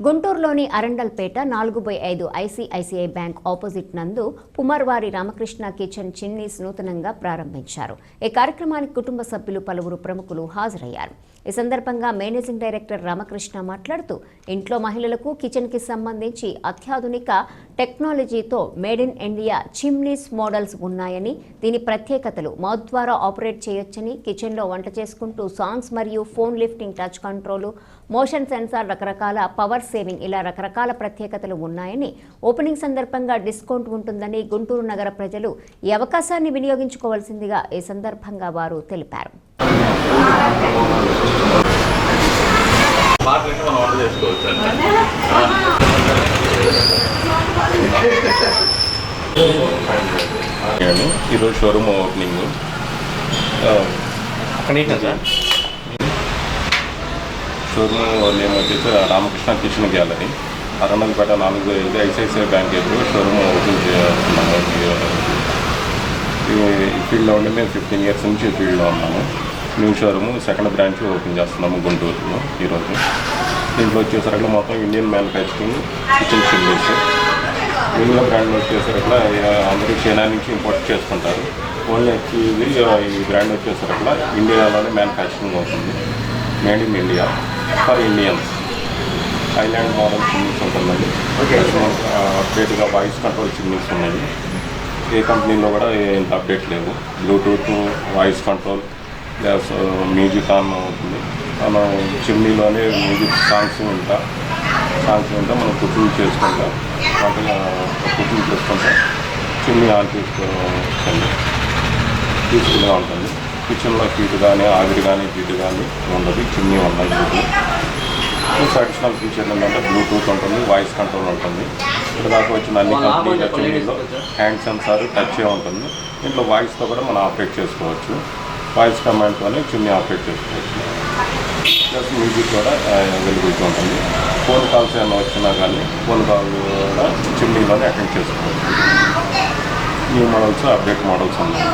గుంటూరులోని అరండల్పేట నాలుగు బై ఐదు ఐసీఐసీఐ బ్యాంక్ ఆపోజిట్ నందు పుమర్వారి రామకృష్ణ కిచెన్ చిన్నీస్ నూతనంగా ప్రారంభించారు. ఈ కార్యక్రమానికి కుటుంబ సభ్యులు పలువురు ప్రముఖులు హాజరయ్యారు. ఈ సందర్భంగా మేనేజింగ్ డైరెక్టర్ రామకృష్ణ మాట్లాడుతూ ఇంట్లో మహిళలకు కిచెన్కి సంబంధించి అత్యాధునిక టెక్నాలజీతో made in India chimneys models ఉన్నాయని దీని ప్రత్యేకతలు మౌత్ ద్వారా ఆపరేట్ చేయొచ్చని కిచెన్లో వంట చేసుకుంటూ సాంగ్స్ మరియు phone lifting touch control motion sensor రకరకాల పవర్ సేవింగ్ ఇలా రకరకాల ప్రత్యేకతలు ఉన్నాయని ఓపెనింగ్ సందర్భంగా డిస్కౌంట్ ఉంటుందని గుంటూరు నగర ప్రజలు ఈ అవకాశాన్ని వినియోగించుకోవాల్సిందిగా ఈ సందర్భంగా వారు తెలిపారు. ఈరోజు షోరూమ్ ఓపెనింగ్. షోరూమ్ నేమ్ వచ్చేసి రామకృష్ణ కిషన్ గ్యాలరీ. అరణల్పేట నాలుగు ఐదు ఐసిఐసిఐ బ్యాంక్ ఎదురు షోరూమ్ ఓపెన్ చేస్తున్నాము. ఈ ఫీల్డ్లో ఉండి మేము ఫిఫ్టీన్ ఇయర్స్ నుంచి ఈ ఫీల్డ్లో ఉన్నాము. New showroom second branch open చేస్తున్నాము గుంటూరులో ఈరోజు. దీంట్లో వచ్చేసరికి మొత్తం Indian manufacturing kitchen chillies India brand వచ్చేసరికి అందరూ చైనా నుంచి ఇంపోర్ట్ చేసుకుంటారు. ఓన్లీ ఇది ఈ బ్రాండ్ వచ్చేసరికి ఇండియాలోనే మ్యానుఫ్యాక్చరింగ్ అవుతుంది. Made in India for Indians. Island model chimneys ఉంటుందండి. అప్డేట్గా వాయిస్ కంట్రోల్ చిమ్నీస్ ఉన్నాయి ఏ కంపెనీలో కూడా ఇంత అప్డేట్ లేవు. Bluetooth voice control plus music on అవుతుంది. మనం చిమ్నీలోనే మ్యూజిక్ సాంగ్స్ వింటా సాంగ్స్ వింటా మనం కుకింగ్ చేసుకుంటా వంటగా కుకింగ్ చేసుకుంటా చిమ్నీ ఆన్ చేసుకోండి తీసుకునే ఉంటుంది కిచెన్లో హీట్ కానీ ఆవిరి కానీ హీట్ కానీ ఉండదు. చిమ్నీ ఉన్నాయి. మీకు అడిషనల్ ఫీచర్ ఏంటంటే బ్లూటూత్ ఉంటుంది వాయిస్ కంట్రోల్ ఉంటుంది. ఇక్కడ దాకా వచ్చిన అన్ని కంపెనీల చిమ్నీలో హ్యాండ్ సెన్సార్ టచ్ ఉంటుంది. దీంట్లో వాయిస్తో కూడా మనం ఆపరేట్ చేసుకోవచ్చు. వాయిస్ కమాండ్తోనే చిమ్నీ ఆపరేట్ చేసుకోవచ్చు. ప్లస్ మ్యూజిక్ కూడా అవైలబిలిటీ ఉంటుంది. ఫోన్ కాల్స్ ఏమైనా వచ్చినా కానీ ఫోన్ కాల్ కూడా చిమ్నీలోనే అటెండ్ చేసుకోవచ్చు. న్యూ మోడల్స్ అప్డేట్ మోడల్స్ ఉన్నాయి.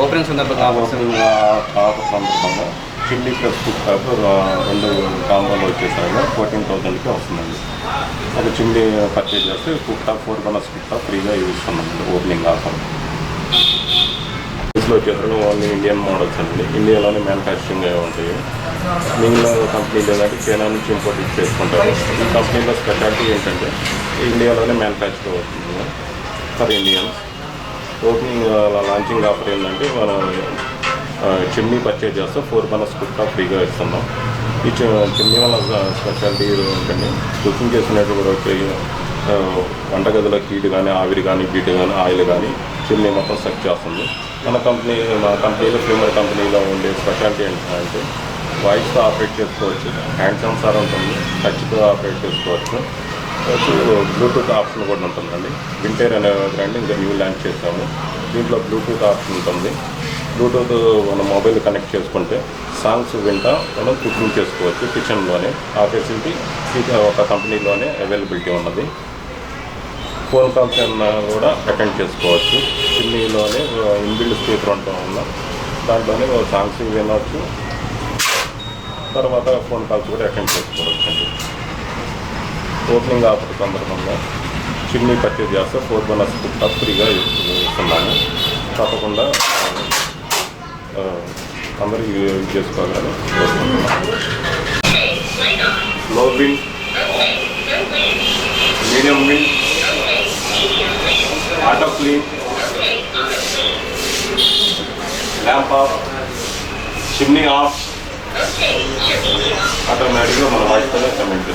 ఓపెనింగ్ సందర్భంగా ఆఫర్ సందర్భంగా చిల్లీ ప్లస్ కుక్ టాప్ రెండు కాంబోలు వచ్చేసరికి ఫోర్టీన్ థౌసండ్కి వస్తుందండి. ఒక చిల్లీ పర్చేజ్ చేస్తే cook top four bonus cook top ఫ్రీగా ఇస్తున్నామండి ఓపెనింగ్ ఆఫర్. ఇందులో వచ్చేసరికి ఓన్లీ ఇండియన్ మోడల్స్ అండి. ఇండియాలోనే మ్యానుఫ్యాక్చరింగ్ అయి ఉంటాయి. మిగిలిన కంపెనీలు ఏంటంటే చైనా నుంచి ఇంపోర్ట్ చేసుకుంటారు. ఈ కంపెనీలో స్పెషాలిటీ ఏంటంటే ఇండియాలోనే మ్యానుఫ్యాక్చర్ అవుతుంది. For Indians opening launching offer ఏంటంటే మనం చిమ్నీ పర్చేజ్ చేస్తాం. ఫోర్ బనస్ కుక్క ఫ్రీగా ఇస్తున్నాం. ఈ చిమ్నీ వల్ల స్పెషాలిటీ ఏంటంటే కుకింగ్ చేసినట్టు కూడా ఆ, వంటగదిలో హీట్ కానీ ఆవిరి కానీ బీట్ కానీ ఆయిల్ కానీ చిమ్నీ మొత్తం సెట్ చేస్తుంది. మన కంపెనీ మా కంపెనీలో ప్రీమియర్ కంపెనీలో ఉండే స్పెషాలిటీ ఏంటంటే వాయిస్తో ఆపరేట్ చేసుకోవచ్చు హ్యాండ్ సెన్సార్ ఉంటుంది టచ్తో ఆపరేట్ చేసుకోవచ్చు. వచ్చి బ్లూటూత్ ఆప్షన్ కూడా ఉంటుందండి. వింటేర్ అనే బ్రాండ్ ఇంకా న్యూ లాంచ్ చేసాము దీంట్లో బ్లూటూత్ ఆప్షన్ ఉంటుంది. బ్లూటూత్ మన మొబైల్ కనెక్ట్ చేసుకుంటే సాంగ్స్ వింటా మనం కుకింగ్ చేసుకోవచ్చు కిచెన్లోనే ఆ ఫెసిలిటీ ఒక కంపెనీలోనే అవైలబిలిటీ ఉన్నది. ఫోన్ కాల్స్ ఏమన్నా కూడా అటెండ్ చేసుకోవచ్చు. చిన్నీలోనే ఇన్బిల్డ్ స్పీకర్ ఉంటాం ఉన్నాం దాంట్లోనే సాంగ్స్ వినవచ్చు తర్వాత ఫోన్ కాల్స్ కూడా అటెండ్ చేసుకోవచ్చు అండి ఓపెనింగ్ ఆఫర్ సందర్భంగా చిమ్నీ పర్చేజ్ చేస్తే ఫోర్ బోనస్ కుక్క ఫ్రీగా ఇస్తున్నాము. తప్పకుండా అందరూ యూజ్ చేసుకోవాలని low bin medium bin auto clean lamp off chimney off ఆటోమేటిక్గా మన వాయిస్తోనే కమెంట్